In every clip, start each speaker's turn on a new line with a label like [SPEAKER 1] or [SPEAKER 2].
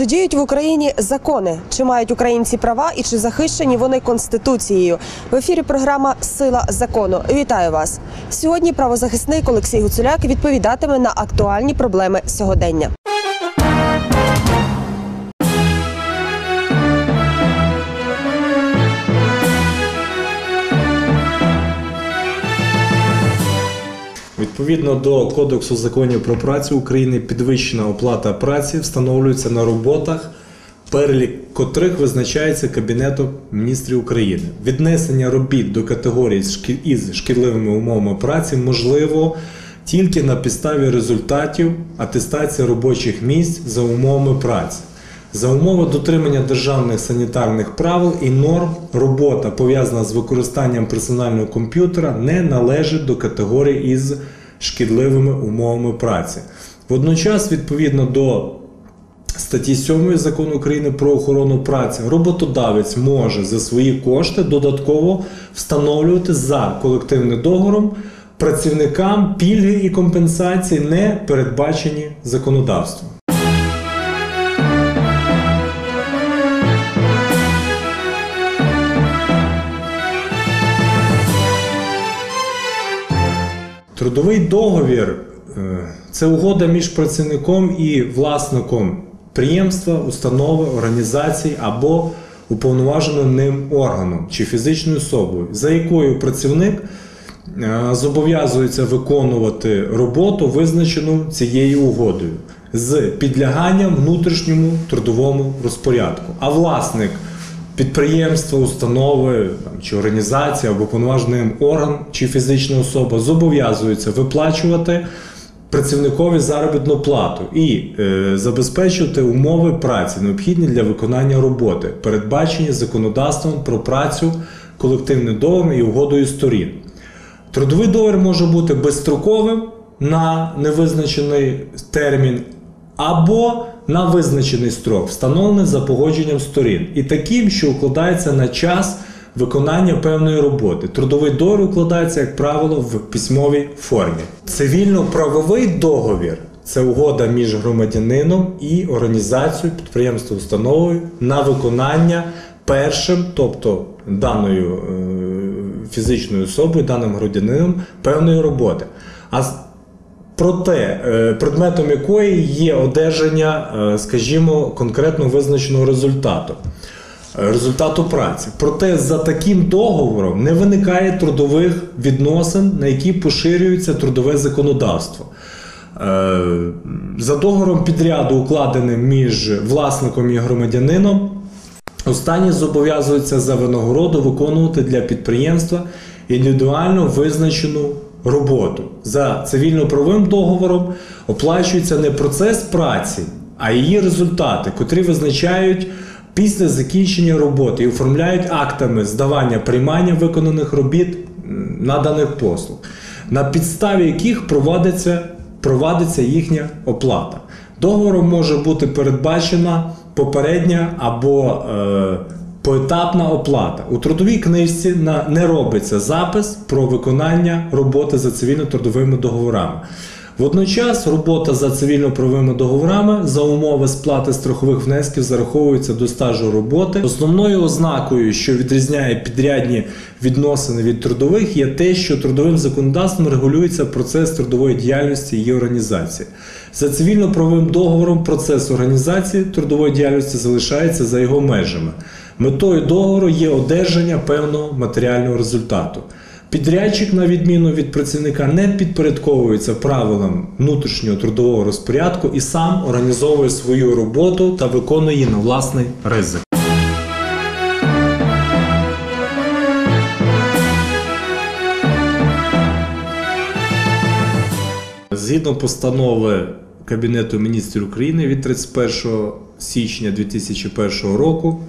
[SPEAKER 1] Чи діють в Україні закони? Чи мають українці права і чи захищені вони конституцією? В ефірі програма Сила закону. Вітаю вас сьогодні. Правозахисник Олексій Гуцуляк відповідатиме на актуальні проблеми сьогодення.
[SPEAKER 2] Відповідно до Кодексу законів про працю України підвищена оплата праці встановлюється на роботах, перелік котрих визначається Кабінетом міністрів України. Віднесення робіт до категорій із шкідливими умовами праці можливо тільки на підставі результатів атестації робочих місць за умовами праці. За умови дотримання державних санітарних правил і норм робота, пов'язана з використанням персонального комп'ютера, не належить до категорії із шкідливими умовами праці. Водночас, відповідно до статті 7 закону України про охорону праці, роботодавець може за свої кошти додатково встановлювати за колективним договором працівникам пільги і компенсації, не передбачені законодавством. Трудовий договір е, це угода між працівником і власником підприємства, установи, організації або уповноваженим ним органом чи фізичною особою, за якою працівник е, зобов'язується виконувати роботу, визначену цією угодою, з підляганням внутрішньому трудовому розпорядку. А власник підприємства, установи там, чи організація або повноважений орган чи фізична особа зобов'язуються виплачувати працівникові заробітну плату і е, забезпечувати умови праці, необхідні для виконання роботи, передбачені законодавством про працю, колективним договором і угодою сторін. Трудовий договір може бути безстроковим на невизначений термін або на визначений строк, встановлений за погодженням сторін, і таким, що укладається на час виконання певної роботи. Трудовий договір укладається, як правило, в письмовій формі. Цивільно-правовий договір це угода між громадянином і організацією, підприємством, установою на виконання першим, тобто даною е, фізичною особою, даним громадянином певної роботи. А Проте е, предметом якої є одержання, е, скажімо, конкретно визначеного результату. е, Результату праці. Проте за таким договором не виникає трудових відносин, на які поширюється трудове законодавство. За договором підряду, укладеним між власником і громадянином, Останні зобов'язуються за винагороду виконувати для підприємства індивідуально визначену роботу. За цивільно-правовим договором оплачується не процес праці, а її результати, котрі визначають після закінчення роботи і оформляють актами здавання приймання виконаних робіт наданих послуг, на підставі яких проводиться, проводиться їхня оплата. Договором може бути передбачена попередня або е, поетапна оплата. У трудовій книжці не робиться запис про виконання роботи за цивільно-трудовими договорами. Водночас робота за цивільно-правовими договорами за умови сплати страхових внесків зараховується до стажу роботи. Основною ознакою, що відрізняє підрядні відносини від трудових, є те, що трудовим законодавством регулюється процес трудової діяльності її організації. За цивільно-правовим договором процес організації трудової діяльності залишається за його межами. Метою договору є одержання певного матеріального результату. Підрядчик, на відміну від працівника, не підпорядковується правилам внутрішнього трудового розпорядку і сам організовує свою роботу та виконує її на власний ризик. Згідно постанови Кабінету міністрів України від 31 січня 2001 року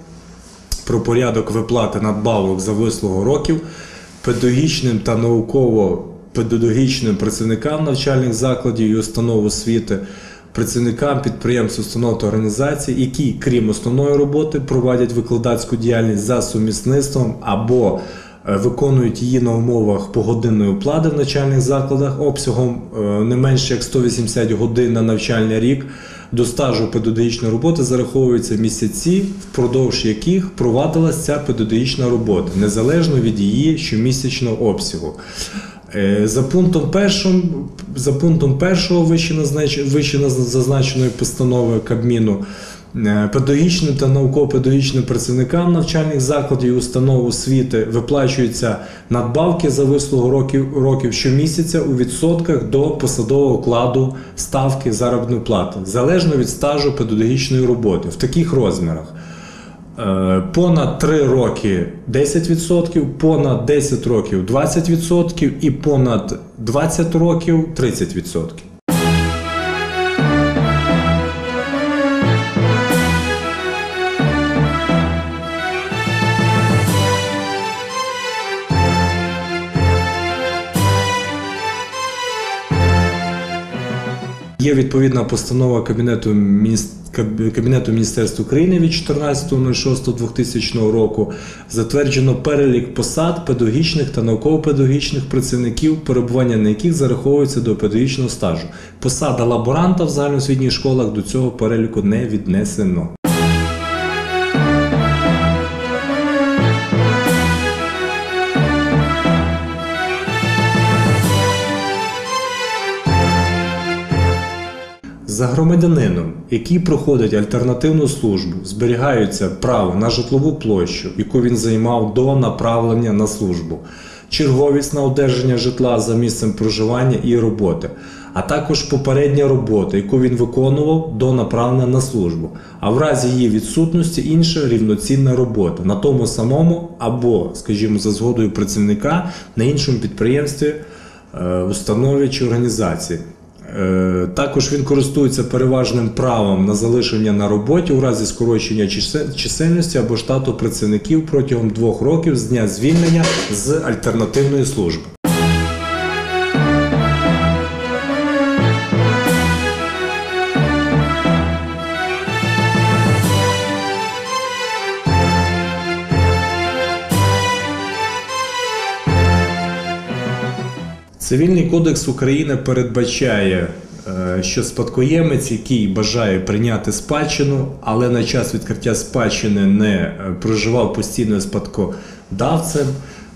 [SPEAKER 2] про порядок виплати надбавок за вислугу років педагогічним та науково-педагогічним працівникам навчальних закладів і установ освіти, працівникам підприємств, установ та організацій, які, крім основної роботи, проводять викладацьку діяльність за сумісництвом або е, виконують її на умовах погодинної оплати в навчальних закладах обсягом е, не менше як 180 годин на навчальний рік, До стажу педагогічної роботи зараховуються місяці, впродовж яких провадилася ця педагогічна робота, незалежно від її щомісячного обсягу. Е, За пунктом першим, за пунктом першого вище, зазначеної постанови Кабміну, педагогічним та науково-педагогічним працівникам навчальних закладів і установ освіти виплачуються надбавки за вислугу років, років щомісяця у відсотках до посадового окладу ставки заробітної плати, залежно від стажу педагогічної роботи в таких розмірах. Е, Понад 3 роки 10%, понад 10 років 20% і понад 20 років 30%. Є відповідна постанова Кабінету, міністрів. Кабінету Міністерства України від 14.06.2000 року. Затверджено перелік посад педагогічних та науково-педагогічних працівників, перебування на яких зараховується до педагогічного стажу. Посада лаборанта в загальноосвітніх школах до цього переліку не віднесено. За громадянином, який проходить альтернативну службу, зберігаються право на житлову площу, яку він займав до направлення на службу, черговість на одержання житла за місцем проживання і роботи, а також попередня робота, яку він виконував до направлення на службу, а в разі її відсутності інша рівноцінна робота на тому самому або, скажімо, за згодою працівника на іншому підприємстві, е, установі чи організації. Е, Також він користується переважним правом на залишення на роботі у разі скорочення чисельності або штату працівників протягом двох років з дня звільнення з альтернативної служби. Цивільний кодекс України передбачає, е, що спадкоємець, який бажає прийняти спадщину, але на час відкриття спадщини не е, проживав постійно спадкодавцем,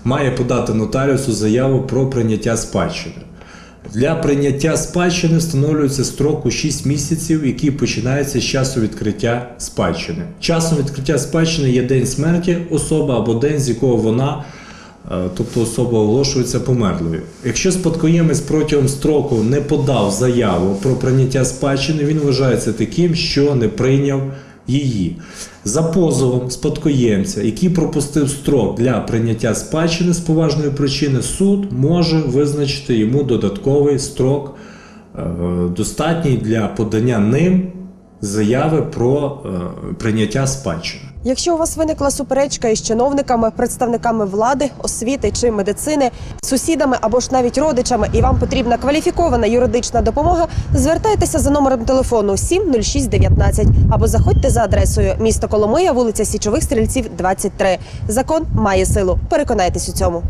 [SPEAKER 2] має подати нотаріусу заяву про прийняття спадщини. Для прийняття спадщини встановлюється строк у 6 місяців, який починається з часу відкриття спадщини. Часом відкриття спадщини є день смерті особи або день, з якого вона тобто особа оголошується померлою. Якщо спадкоємець протягом строку не подав заяву про прийняття спадщини, він вважається таким, що не прийняв її. За позовом спадкоємця, який пропустив строк для прийняття спадщини з поважної причини, суд може визначити йому додатковий строк, е, достатній для подання ним заяви про е, прийняття спадщини.
[SPEAKER 1] Якщо у вас виникла суперечка із чиновниками, представниками влади, освіти чи медицини, сусідами або ж навіть родичами, і вам потрібна кваліфікована юридична допомога, звертайтеся за номером телефону 70619 або заходьте за адресою місто Коломия, вулиця Січових Стрільців, 23. Закон має силу. Переконайтесь у цьому.